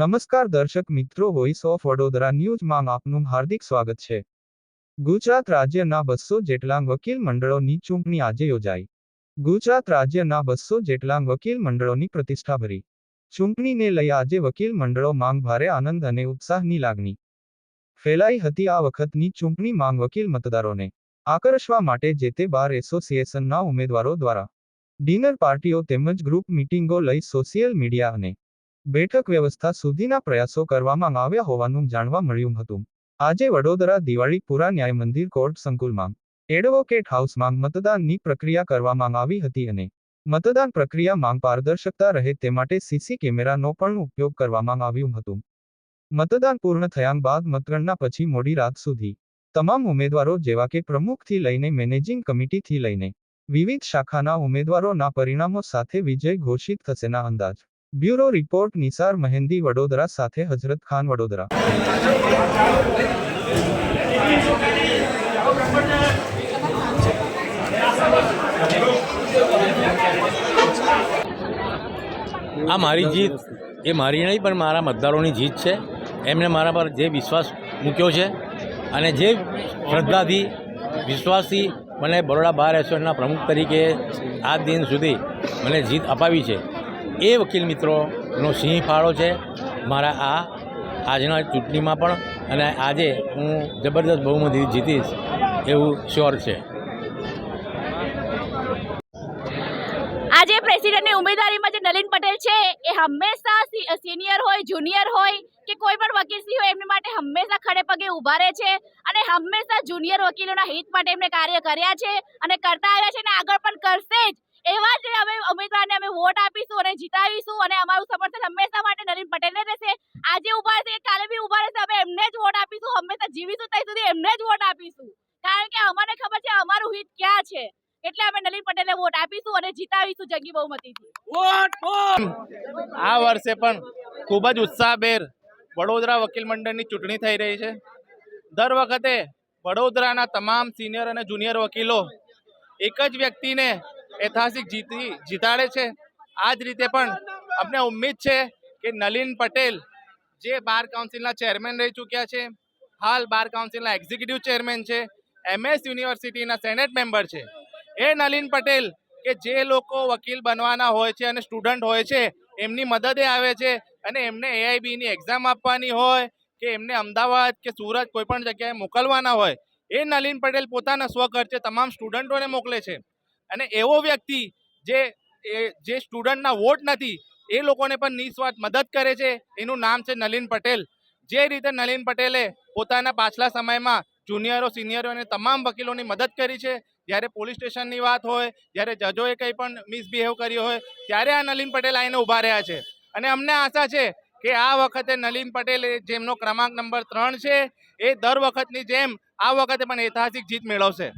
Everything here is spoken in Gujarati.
નમસ્કાર દર્શક મિત્રો વોઇસ ઓફ વડોદરા ન્યૂઝમાં આપનું હાર્દિક સ્વાગત છે. ગુજરાત રાજ્યના બસો જેટલા વકીલ મંડળોની ચૂંટણી આજે યોજાઈ. ગુજરાત રાજ્યના બસો જેટલા વકીલ મંડળોની પ્રતિષ્ઠાભરી ચૂંટણીને લઈ આજે વકીલ મંડળો માંગ ભારે આનંદ અને ઉત્સાહની લાગણી. ફેલાઈ હતી આ વખતની ચૂંટણી માંગ વકીલ મતદારોને. આકર્ષવા માટે જે તે બાર એસોસિએશનના ઉમેદવારો દ્વારા. ડિનર પાર્ટીઓ તેમજ ગ્રુપ મીટિંગો લઈ સોશિયલ મીડિયા અને બેઠક વ્યવસ્થા સુધીના પ્રયાસો કરવામાં આવ્યા હોવાનું જાણવા મળ્યું હતું. આજે વડોદરા દિવાળીપુરા ન્યાય મંદિર કોર્ટ સંકુલમાં એડવોકેટ હાઉસમાં મતદાનની પ્રક્રિયા કરવામાં આવી હતી અને મતદાન પ્રક્રિયામાં પારદર્શકતા રહે તે માટે સીસી કેમેરાનો પણ ઉપયોગ કરવામાં આવ્યું હતું. મતદાન પૂર્ણ થયા બાદ મતગણના પછી મોડી રાત સુધી તમામ ઉમેદવારો જેવા કે પ્રમુખથી લઈને મેનેજિંગ કમિટીથી લઈને વિવિધ શાખાના ઉમેદવારોના પરિણામો સાથે વિજય ઘોષિત થશેના અંદાજ. બ્યુરો રિપોર્ટ નિસાર મહેંદી વડોદરા સાથે હજરત ખાન વડોદરા. આ મારી જીત, એ મારી નહીં, પણ મારા મતદારોની જીત છે. એમણે મારા પર જે વિશ્વાસ મૂક્યો છે અને જે શ્રદ્ધાથી વિશ્વાસથી મને બરોડા બાર એસોસિએશનના પ્રમુખ તરીકે આ દિન સુધી મને જીત અપાવી છે. એ વકીલ મિત્રોનો સિંહ ફાળો છે. મારા આ, આજના ચૂંટણીમાં પણ અને આજે હું જબરદસ્ત બહુમતી જીતીશ એવું શ્યોર છે. આજે પ્રેસિડેન્ટની ઉમેદવારીમાં જે નલિન પટેલ છે, એ હંમેશા સિનિયર હોય જુનિયર હોય કે કોઈ પણ વકીલ શ્રી હોય, એમની માટે હંમેશા ખડે પગે ઊભા રહે છે અને હંમેશા જુનિયર વકીલોના હિત માટે એમણે કાર્ય કર્યા છે અને કરતા આવ્યા છે અને આગળ પણ કરશે જ. એવા જ અમે ઉમેદવારને અમે વોટ આપીશું અને જીતાવીશું અને અમારું સમર્થન હંમેશા માટે નલિન પટેલને રહેશે. આજે ઊભા છે કાલે બી ઊભા રહેશે અમે એમને જ વોટ આપીશું હંમેશા જીવીશું ત્યાં સુધી એમને જ વોટ આપીશું. કારણ કે અમને ખબર છે અમારું હિત ક્યાં છે? એટલે અમે નલિન પટેલને વોટ આપીશું અને જીતાવીશું જંગી બહુમતીથી. આ વર્ષે પણ ખૂબ જ ઉત્સાહભેર વડોદરા વકીલ મંડળની ચૂંટણી થઈ રહી છે. દર વખતે વડોદરાના તમામ સિનિયર અને જુનિયર વકીલો એક જ વ્યક્તિને ઐતિહાસિક જીતી, જીતાડે છે. આ જ રીતે પણ અમને ઉમ્મીદ છે કે નલિન પટેલ જે બાર કાઉન્સિલના ચેરમેન રહી ચૂક્યા છે, હાલ બાર કાઉન્સિલના એક્ઝિક્યુટિવ ચેરમેન છે, એમએસ યુનિવર્સિટીના સેનેટ મેમ્બર છે. એ નલિન પટેલ કે જે લોકો વકીલ બનવાના હોય છે અને સ્ટુડન્ટ હોય છે, એમની મદદે આવે છે અને એમને એઆઈબીની એક્ઝામ આપવાની હોય કે એમને અમદાવાદ કે સુરત કોઈ પણ જગ્યાએ મોકલવાના હોય, એ નલિન પટેલ પોતાના સ્વખર્ચે તમામ સ્ટુડન્ટોને મોકલે છે. અને એવો વ્યક્તિ જે જે સ્ટુડન્ટના વોટ નથી, એ લોકોને પણ નિસ્વાર્થ મદદ કરે છે. એનું નામ છે નલિન પટેલ. જે રીતે નલિન પટેલે પોતાના પાછલા સમયમાં જુનિયરો, સિનિયરો અને તમામ વકીલોની મદદ કરી છે. જ્યારે પોલીસ સ્ટેશનની વાત હોય, જ્યારે જજોએ કંઈ પણ મિસબિહેવ કર્યો હોય, ત્યારે આ નલિન પટેલ આવીને ઊભા રહ્યા છે. અને અમને આશા છે કે આ વખતે નલિન પટેલ જેમનો ક્રમાંક નંબર ત્રણ છે, એ દર વખતની જેમ આ વખતે પણ ઐતિહાસિક જીત મેળવશે.